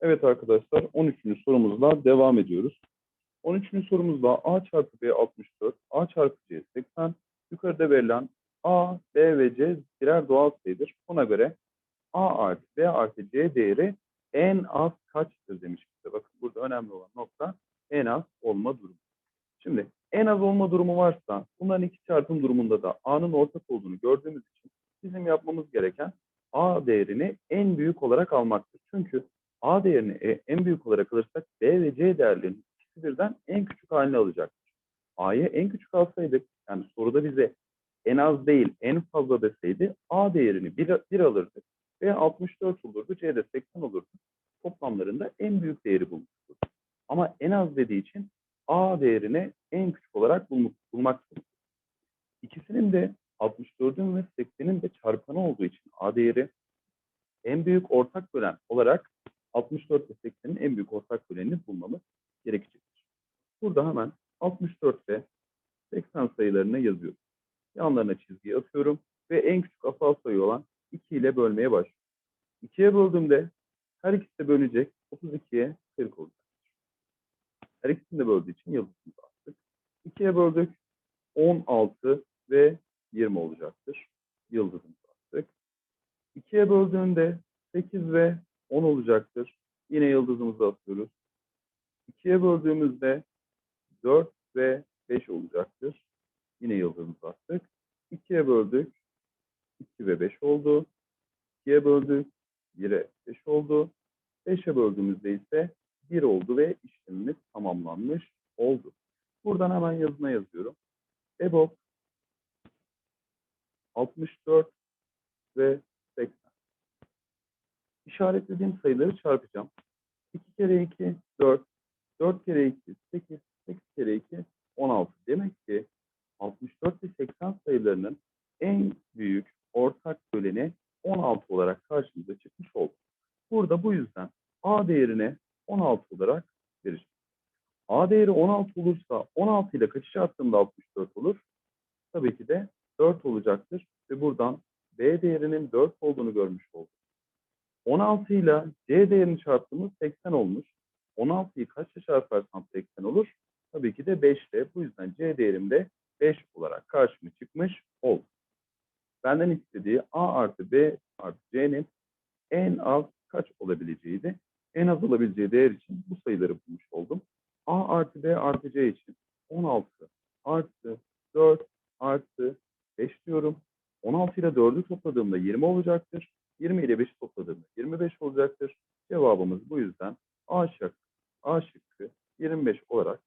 Evet arkadaşlar 13. sorumuzla devam ediyoruz. 13. sorumuzda A çarpı B 64, A çarpı C 80, yukarıda verilen A, B ve C birer doğal sayıdır. Buna göre A artı B artı C değeri en az kaçtır demiş bize. Bakın burada önemli olan nokta en az olma durumu. Şimdi en az olma durumu varsa bunların iki çarpım durumunda da A'nın ortak olduğunu gördüğümüz için bizim yapmamız gereken A değerini en büyük olarak almaktır. Çünkü A değerini e- en büyük olarak alırsak B ve C değerlerinin ikisi birden en küçük halini alacaktır. A'yı en küçük alsaydık, yani soruda bize en az değil en fazla deseydi A değerini 1, 1 alırdık. B 64 olurdu, C de 80 olurdu. Toplamlarında en büyük değeri bulmuş olurduk. Ama en az dediği için A değerini en küçük olarak bulmak, bulmak zorundayız. İkisinin de 64'ün ve 80'in de çarpanı olduğu için A değeri en büyük ortak bölen olarak 64 ve 80'in en büyük ortak bölenini bulmamız gerekecektir. Burada hemen 64 ve 80 sayılarını yazıyorum. Yanlarına çizgi atıyorum ve en küçük asal sayı olan 2 ile bölmeye başlıyorum. 2'ye böldüğümde her ikisi de bölecek 32'ye 40 olacak. Her ikisini de böldüğü için yıldızımızı attık. 2'ye böldük 16 ve 20 olacaktır. Yıldızımızı attık. 2'ye böldüğünde 8 ve 10 olacaktır. Yine yıldızımızı atıyoruz. 2'ye böldüğümüzde 4 ve 5 olacaktır. Yine yıldızımızı attık. 2'ye böldük. 2 ve 5 oldu. 2'ye böldük. 1'e 5 oldu. 5'e böldüğümüzde ise 1 oldu ve işlemimiz tamamlanmış oldu. Buradan hemen yazına yazıyorum. EBOB 64 ve 80. İşaretlediğim sayıları çarpacağım. 2 kere 2 4, 4 kere 2 8, 8 kere 2 16. Demek ki 64 ve 80 sayılarının en büyük ortak böleni 16 olarak karşımıza çıkmış oldu. Burada bu yüzden A değerini 16 olarak vereceğim. A değeri 16 olursa 16 ile kaçı çarptığımda 64 olur? Tabii ki de 4 olacaktır ve buradan B değerinin 4 olduğunu görmüş olduk. 16 ile C değerini çarptığımız 80 olmuş. 16'yı kaçla çarparsam 80 olur? Tabii ki de 5 ile. Bu yüzden C değerim de 5 olarak karşıma çıkmış oldu. Benden istediği A artı B artı C'nin en az kaç olabileceğiydi. En az olabileceği değer için bu sayıları bulmuş oldum. A artı B artı C için 16 artı 4 artı 5 diyorum. 16 ile 4'ü topladığımda 20 olacaktır. 20 ile 5'i topladığımda 25 olacaktır. Cevabımız bu yüzden A şıkkı, A şıkkı 25 olarak